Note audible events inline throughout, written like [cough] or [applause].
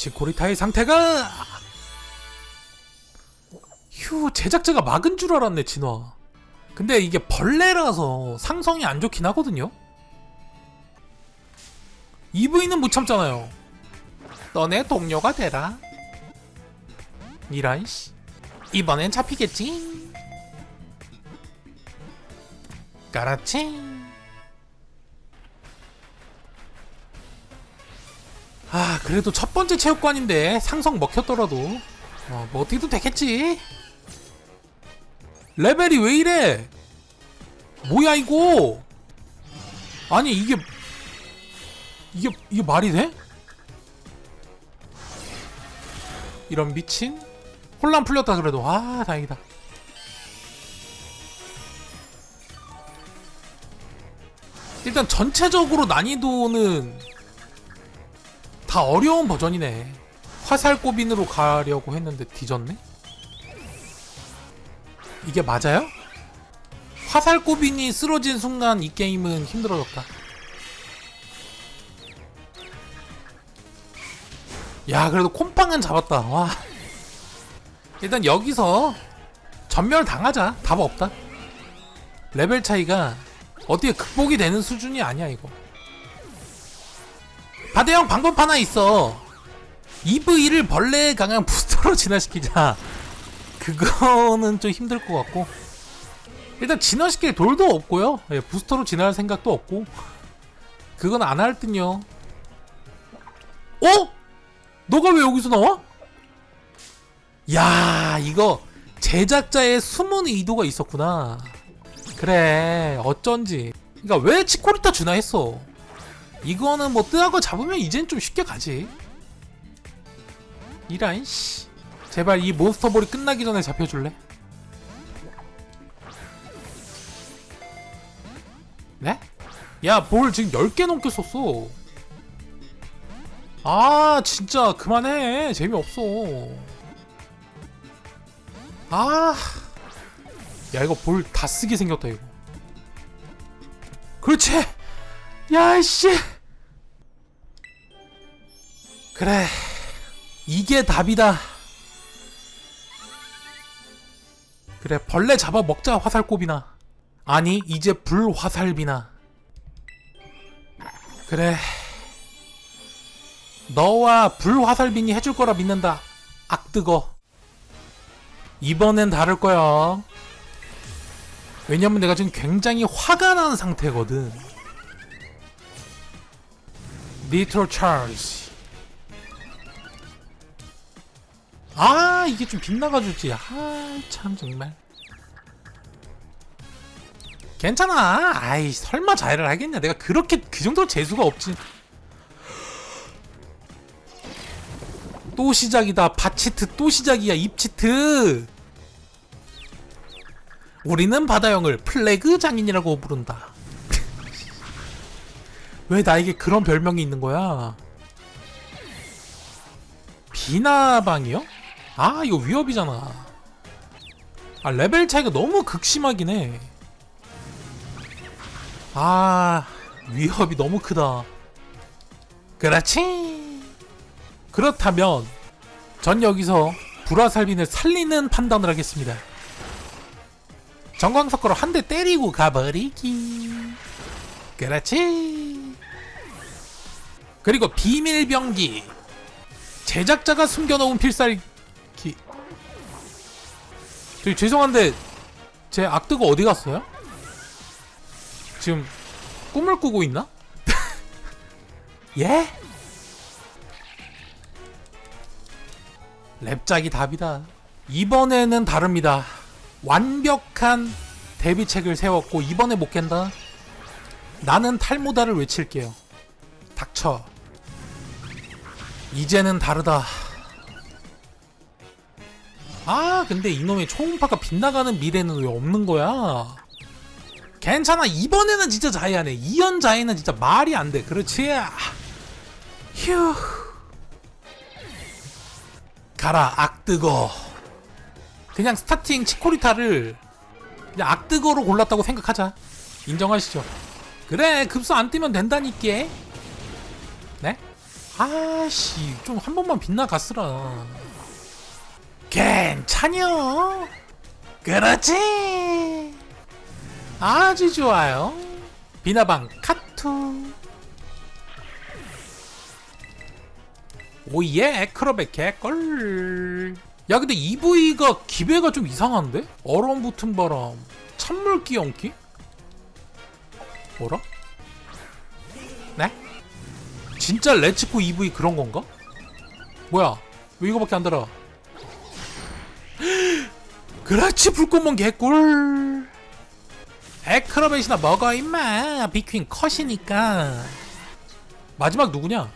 치코리타의 상태가 휴 제작자가 막은 줄 알았네 진화. 근데 이게 벌레라서 상성이 안 좋긴 하거든요. EV는 못 참잖아요. 너네 동료가 되라. 이란 씨. 이번엔 잡히겠지? 까라치 그래도 첫 번째 체육관인데 상성 먹혔더라도. 어, 뭐 어떻게도 되겠지? 레벨이 왜 이래? 뭐야 이거? 아니 이게 이게 이게 말이 돼? 이런 미친? 혼란 풀렸다 그래도. 아 다행이다. 일단 전체적으로 난이도는 다 어려운 버전이네. 화살꼬빈으로 가려고 했는데 뒤졌네? 이게 맞아요? 화살꼬빈이 쓰러진 순간 이 게임은 힘들어졌다. 야, 그래도 콤빵은 잡았다. 와. 일단 여기서 전멸 당하자. 답 없다. 레벨 차이가 어떻게 극복이 되는 수준이 아니야, 이거. 바대 형 방법 하나 있어. EV를 벌레에 강한 부스터로 진화시키자. 그거는 좀 힘들 것 같고. 일단 진화시킬 돌도 없고요. 예, 부스터로 진화할 생각도 없고. 그건 안 할 듯요. 어? 너가 왜 여기서 나와? 야, 이거 제작자의 숨은 의도가 있었구나. 그래, 어쩐지. 그러니까 왜 치코리타 준화했어? 이거는 뭐 뜨하고 잡으면 이젠 좀 쉽게 가지. 이란 씨. 제발 이 몬스터볼이 끝나기 전에 잡혀줄래? 네? 야, 볼 지금 10개 넘게 썼어. 아, 진짜 그만해. 재미없어. 아. 야, 이거 볼 다 쓰게 생겼다, 이거. 그렇지! 야, 씨! 그래. 이게 답이다. 그래, 벌레 잡아 먹자, 화살꼬비나. 아니, 이제 불화살비나. 그래. 너와 불화살빈이 해줄 거라 믿는다. 악뜨거. 이번엔 다를 거야. 왜냐면 내가 지금 굉장히 화가 난 상태거든. 니트로 찰스. 아, 이게 좀 빗나가주지. 아, 참, 정말. 괜찮아. 아이, 설마 자해를 하겠냐. 내가 그렇게, 그 정도로 재수가 없지. 또 시작이다. 바치트 또 시작이야. 입치트. 우리는 바다형을 플래그 장인이라고 부른다. 왜 나에게 그런 별명이 있는 거야? 비나방이요? 아 이거 위협이잖아. 아 레벨 차이가 너무 극심하긴 해. 아 위협이 너무 크다. 그렇지. 그렇다면 전 여기서 불화살빈을 살리는 판단을 하겠습니다. 정광석으로 한 대 때리고 가버리기. 그렇지. 그리고 비밀병기. 제작자가 숨겨놓은 필살기. 저기 죄송한데 제 악드가 어디 갔어요? 지금 꿈을 꾸고 있나? [laughs] 예? 랩작이 답이다. 이번에는 다릅니다. 완벽한 대비책을 세웠고 이번에 못 깬다. 나는 탈모다를 외칠게요. 닥쳐. 이제는 다르다. 아, 근데 이놈의 초음파가 빗나가는 미래는 왜 없는 거야? 괜찮아. 이번에는 진짜 자해하네. 이연 자해는 진짜 말이 안 돼. 그렇지? 휴. 가라, 악뜨거. 그냥 스타팅 치코리타를 그냥 악뜨거로 골랐다고 생각하자. 인정하시죠? 그래, 급소 안 뜨면 된다니까. 네? 아씨 좀 한 번만 빛나 갔으라 괜찮요 그렇지 아주 좋아요 비나방 카투 오예 크로베 개꿀 야 근데 EV가 기배가 좀 이상한데? 얼음 붙은 바람 찬물 끼얹기? 뭐라? 네? 진짜 레츠코 EV 그런 건가? 뭐야? 왜 이거밖에 안 달아? 그렇지 불꽃몬 개꿀. 에크로벳이나 먹어 임마. 비퀸 컷이니까. 마지막 누구냐?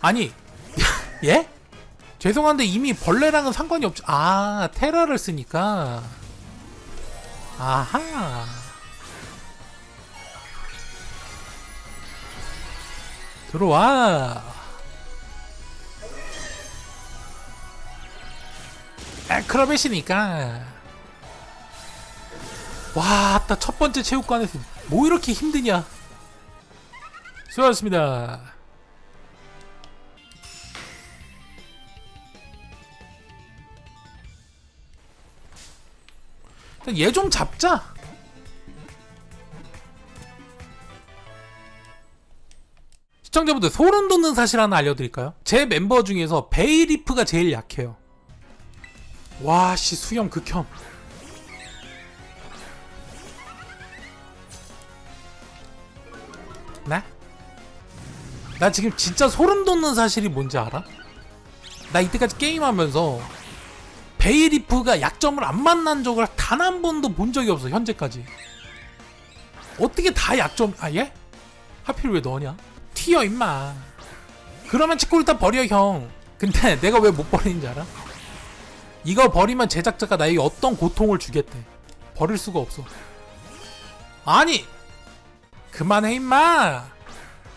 아니 [laughs] 예? 죄송한데 이미 벌레랑은 상관이 없죠 아 테라를 쓰니까. 아하 들어와 에크로벳이니까 와, 아따 첫 번째 체육관에서 뭐 이렇게 힘드냐? 수고하셨습니다. 얘 좀 잡자. 시청자분들 소름 돋는 사실 하나 알려드릴까요? 제 멤버 중에서 베이리프가 제일 약해요. 와, 씨 수염 극혐. 나? 나 지금 진짜 소름 돋는 사실이 뭔지 알아? 나 이때까지 게임하면서 베이리프가 약점을 안 만난 적을 단 한 번도 본 적이 없어 현재까지 어떻게 다 약점 아 예? 하필 왜 너냐? 튀어 임마. 그러면 치코리타 버려 형. 근데 [laughs] 내가 왜 못 버리는지 알아? 이거 버리면 제작자가 나에게 어떤 고통을 주겠대. 버릴 수가 없어. 아니! 그만해 임마!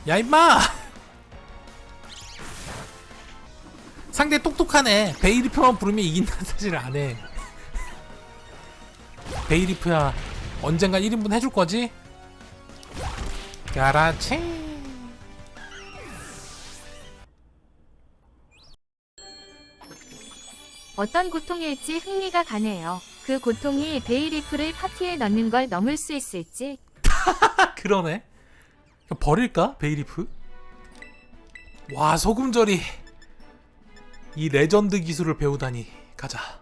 야 임마! [laughs] 상대 똑똑하네. 베이리프만 부르면 이긴다는 사실을 안해. 베이리프야 언젠간 1인분 해줄 거지? 그렇지 어떤 고통일지 흥미가 가네요. 그 고통이 베이리프를 파티에 넣는 걸 넘을 수 있을지 [laughs] 그러네 버릴까 베이리프? 와 소금절이 이 레전드 기술을 배우다니 가자